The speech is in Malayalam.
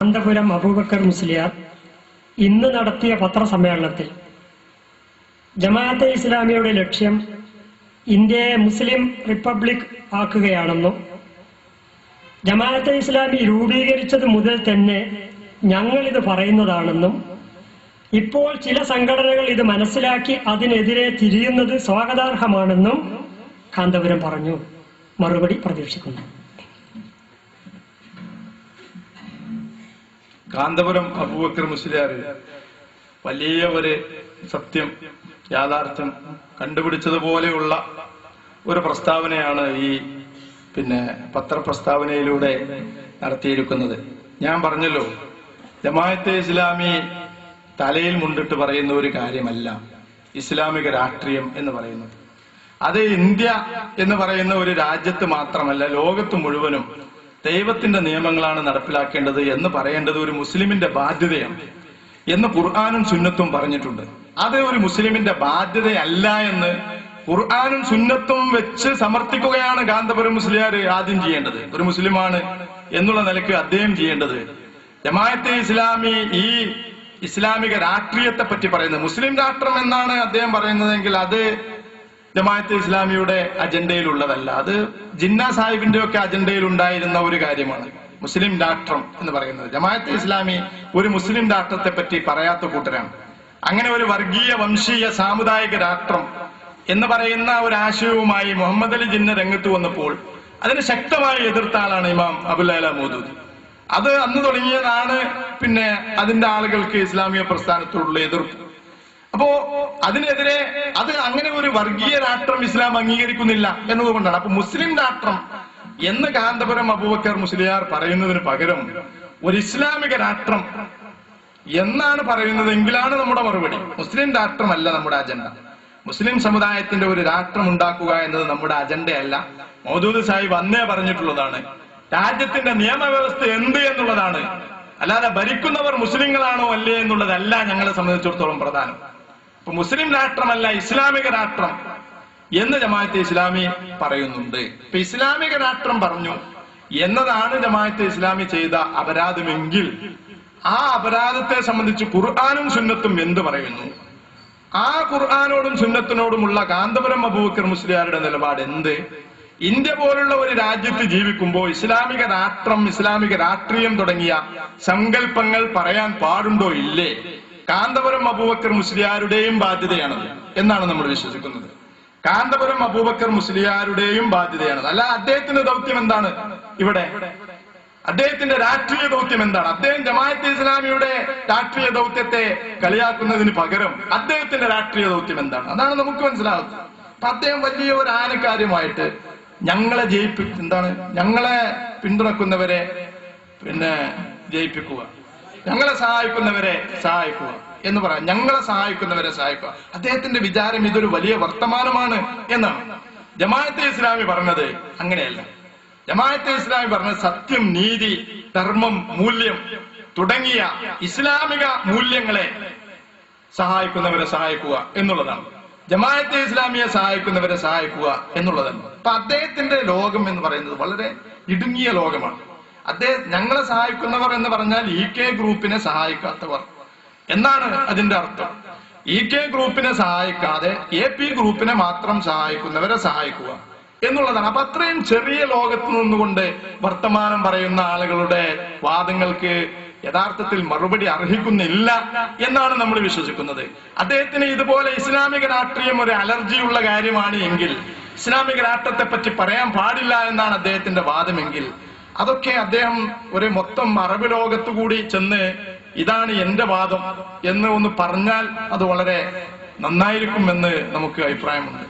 അനന്തപുരം അബൂബക്കർ മുസ്ലിയാർ ഇന്ന് നടത്തിയ പത്രസമ്മേളനത്തിൽ ജമാഅത്തെ ഇസ്ലാമിയുടെ ലക്ഷ്യം ഇന്ത്യയെ മുസ്ലിം റിപ്പബ്ലിക് ആക്കുകയാണെന്നും ജമാഅത്തെ ഇസ്ലാമി രൂപീകരിച്ചത് മുതൽ തന്നെ ഞങ്ങൾ ഇത് പറയുന്നതാണെന്നും ഇപ്പോൾ ചില സംഘടനകൾ ഇത് മനസ്സിലാക്കി അതിനെതിരെ തിരിയുന്നത് സ്വാഗതാർഹമാണെന്നും കാന്തപുരം പറഞ്ഞു. മറുപടി പ്രതീക്ഷിക്കുന്നു. കാന്തപുരം അബൂബക്കർ മുസ്ലിയാർ വലിയ ഒരു സത്യം യാഥാർത്ഥ്യം കണ്ടുപിടിച്ചതുപോലെയുള്ള ഒരു പ്രസ്താവനയാണ് ഈ പിന്നെ പത്രപ്രസ്താവനയിലൂടെ നടത്തിയിരിക്കുന്നത്. ഞാൻ പറഞ്ഞല്ലോ ജമാഅത്തെ ഇസ്ലാമി തലയിൽ മുണ്ടിട്ട് പറയുന്ന ഒരു കാര്യമല്ല ഇസ്ലാമിക രാഷ്ട്രീയം എന്ന് പറയുന്നത്. അത് ഇന്ത്യ എന്ന് പറയുന്ന ഒരു രാജ്യത്ത് മാത്രമല്ല ലോകത്ത് മുഴുവനും ദൈവത്തിന്റെ നിയമങ്ങളാണ് നടപ്പിലാക്കേണ്ടത് എന്ന് പറയേണ്ടത് ഒരു മുസ്ലിമിന്റെ ബാധ്യതയാണ് എന്ന് ഖുർആാനും സുന്നത്തും പറഞ്ഞിട്ടുണ്ട്. അത് ഒരു മുസ്ലിമിന്റെ ബാധ്യതയല്ല എന്ന് ഖുർആാനും സുന്നത്തും വെച്ച് സമർത്ഥിക്കുകയാണ് കാന്തപുരം മുസ്ലിയാർ ആദ്യം ചെയ്യേണ്ടത്. ഒരു മുസ്ലിമാണ് എന്നുള്ള നിലയ്ക്ക് അദ്ദേഹം ചെയ്യേണ്ടത്. ജമാഅത്തെ ഇസ്ലാമി ഈ ഇസ്ലാമിക രാഷ്ട്രീയത്തെ പറ്റി പറയുന്നത് മുസ്ലിം രാഷ്ട്രം എന്നാണ് അദ്ദേഹം പറയുന്നതെങ്കിൽ അത് ജമാഅത്തെ ഇസ്ലാമിയുടെ അജണ്ടയിലുള്ളതല്ല. അത് ജിന്ന സാഹിബിന്റെ ഒക്കെ അജണ്ടയിൽ ഉണ്ടായിരുന്ന ഒരു കാര്യമാണ്. മുസ്ലിം രാഷ്ട്രം എന്ന് പറയുന്നത്. ജമാഅത്ത് ഇസ്ലാമി ഒരു മുസ്ലിം രാഷ്ട്രത്തെ പറ്റി പറയാത്ത കൂട്ടരാണ്. അങ്ങനെ ഒരു വർഗീയ വംശീയ സാമുദായിക രാഷ്ട്രം എന്ന് പറയുന്ന ഒരു ആശയവുമായി മുഹമ്മദ് അലി ജിന്ന രംഗത്ത് വന്നപ്പോൾ അതിനെ ശക്തമായി എതിർത്ത ആളാണ് ഇമാം അബുല്ല മോദൂദ്. അത് അന്ന് തുടങ്ങിയതാണ് പിന്നെ അതിന്റെ ആളുകൾക്ക് ഇസ്ലാമിക പ്രസ്ഥാനത്തോടുള്ള എതിർപ്പ്. അപ്പോ അതിനെതിരെ അത് അങ്ങനെ ഒരു വർഗീയ രാഷ്ട്രം ഇസ്ലാം അംഗീകരിക്കുന്നില്ല എന്നതുകൊണ്ടാണ്. അപ്പൊ മുസ്ലിം രാഷ്ട്രം എന്ന് കാന്തപുരം അബൂബക്കർ മുസ്ലിയാർ പറയുന്നതിന് പകരം ഒരു ഇസ്ലാമിക രാഷ്ട്രം എന്നാണ് പറയുന്നത് എങ്കിലാണ് നമ്മുടെ മറുപടി. മുസ്ലിം രാഷ്ട്രമല്ല നമ്മുടെ അജണ്ട. മുസ്ലിം സമുദായത്തിന്റെ ഒരു രാഷ്ട്രം ഉണ്ടാക്കുക എന്നത് നമ്മുടെ അജണ്ടയല്ല. മൗദൂദ് സാഹിബ് അന്നേ പറഞ്ഞിട്ടുള്ളതാണ്. രാജ്യത്തിന്റെ നിയമവ്യവസ്ഥ എന്ത് എന്നുള്ളതാണ്. അല്ലാതെ ഭരിക്കുന്നവർ മുസ്ലിങ്ങളാണോ അല്ലേ എന്നുള്ളതല്ല ഞങ്ങളെ സംബന്ധിച്ചിടത്തോളം പ്രധാനം. അപ്പൊ മുസ്ലിം രാഷ്ട്രമല്ല ഇസ്ലാമിക രാഷ്ട്രം എന്ന് ജമാഅത്തെ ഇസ്ലാമി പറയുന്നുണ്ട്. ഇപ്പൊ ഇസ്ലാമിക രാഷ്ട്രം പറഞ്ഞു എന്നതാണ് ജമാഅത്തെ ഇസ്ലാമി ചെയ്ത അപരാധമെങ്കിൽ ആ അപരാധത്തെ സംബന്ധിച്ച് ഖുർആാനും സുന്നത്തും എന്ത് പറയുന്നു? ആ ഖുർആാനോടും സുന്നത്തിനോടുമുള്ള കാന്തപുരം അബൂബക്കർ മുസ്ലിയാരുടെ നിലപാട് എന്ത്? ഇന്ത്യ പോലുള്ള ഒരു രാജ്യത്ത് ജീവിക്കുമ്പോൾ ഇസ്ലാമിക രാഷ്ട്രം ഇസ്ലാമിക രാഷ്ട്രീയം തുടങ്ങിയ സങ്കല്പങ്ങൾ പറയാൻ പാടുണ്ടോ? ഇല്ലേ. കാന്തപുരം അബൂബക്കർ മുസ്ലിയാരുടെയും ബാധ്യതയാണത് എന്നാണ് നമ്മൾ വിശ്വസിക്കുന്നത്. കാന്തപുരം അബൂബക്കർ മുസ്ലിയാരുടെയും ബാധ്യതയാണത്. അല്ല അദ്ദേഹത്തിന്റെ ദൗത്യം എന്താണ് ഇവിടെ? അദ്ദേഹത്തിന്റെ രാഷ്ട്രീയ ദൗത്യം എന്താണ്? അദ്ദേഹം ജമാഅത്തെ ഇസ്ലാമിയുടെ രാഷ്ട്രീയ ദൗത്യത്തെ കളിയാക്കുന്നതിന് പകരം അദ്ദേഹത്തിന്റെ രാഷ്ട്രീയ ദൗത്യം എന്താണ്? അതാണ് നമുക്ക് മനസ്സിലാകുന്നത് അപ്പൊ അദ്ദേഹം വലിയ ഒരു ആനക്കാര്യമായിട്ട് ഞങ്ങളെ ജയിപ്പി എന്താണ്? ഞങ്ങളെ പിന്തുണക്കുന്നവരെ പിന്നെ ജയിപ്പിക്കുക. ഞങ്ങളെ സഹായിക്കുന്നവരെ സഹായിക്കുക എന്ന് പറയാം. ഞങ്ങളെ സഹായിക്കുന്നവരെ സഹായിക്കുക. അദ്ദേഹത്തിന്റെ വിചാരം ഇതൊരു വലിയ വർത്തമാനമാണ് എന്നാണ്. ജമാഅത്തെ ഇസ്ലാമി പറഞ്ഞത് അങ്ങനെയല്ല. ജമാഅത്തെ ഇസ്ലാമി പറഞ്ഞത് സത്യം നീതി ധർമ്മം മൂല്യം തുടങ്ങിയ ഇസ്ലാമിക മൂല്യങ്ങളെ സഹായിക്കുന്നവരെ സഹായിക്കുക എന്നുള്ളതാണ്. ജമാഅത്തെ ഇസ്ലാമിയെ സഹായിക്കുന്നവരെ സഹായിക്കുക എന്നുള്ളതാണ് അപ്പൊ അദ്ദേഹത്തിന്റെ ലോകം എന്ന് പറയുന്നത് വളരെ ഇടുങ്ങിയ ലോകമാണ്. അദ്ദേഹം ഞങ്ങളെ സഹായിക്കുന്നവർ എന്ന് പറഞ്ഞാൽ ഇ കെ ഗ്രൂപ്പിനെ സഹായിക്കാത്തവർ. എന്നാണ് അതിന്റെ അർത്ഥം. ഇ കെ ഗ്രൂപ്പിനെ സഹായിക്കാതെ എ പി ഗ്രൂപ്പിനെ മാത്രം സഹായിക്കുന്നവരെ സഹായിക്കുക എന്നുള്ളതാണ്. അപ്പൊ അത്രയും ചെറിയ ലോകത്ത് നിന്നുകൊണ്ട് വർത്തമാനം പറയുന്ന ആളുകളുടെ വാദങ്ങൾക്ക് യഥാർത്ഥത്തിൽ മറുപടി അർഹിക്കുന്നില്ല എന്നാണ് നമ്മൾ വിശ്വസിക്കുന്നത്. അദ്ദേഹത്തിന് ഇതുപോലെ ഇസ്ലാമിക രാഷ്ട്രീയം ഒരു അലർജിയുള്ള കാര്യമാണ് എങ്കിൽ ഇസ്ലാമിക രാഷ്ട്രത്തെ പറ്റി പറയാൻ പാടില്ല എന്നാണ് അദ്ദേഹത്തിന്റെ വാദമെങ്കിൽ അതൊക്കെ അദ്ദേഹം ഒരു മൊത്തം അറബ് ലോകത്തുകൂടി ചെന്ന് ഇതാണ് എന്റെ വാദം എന്ന് ഒന്ന് പറഞ്ഞാൽ അത് വളരെ നന്നായിരിക്കുമെന്ന് നമുക്ക് അഭിപ്രായമുണ്ട്.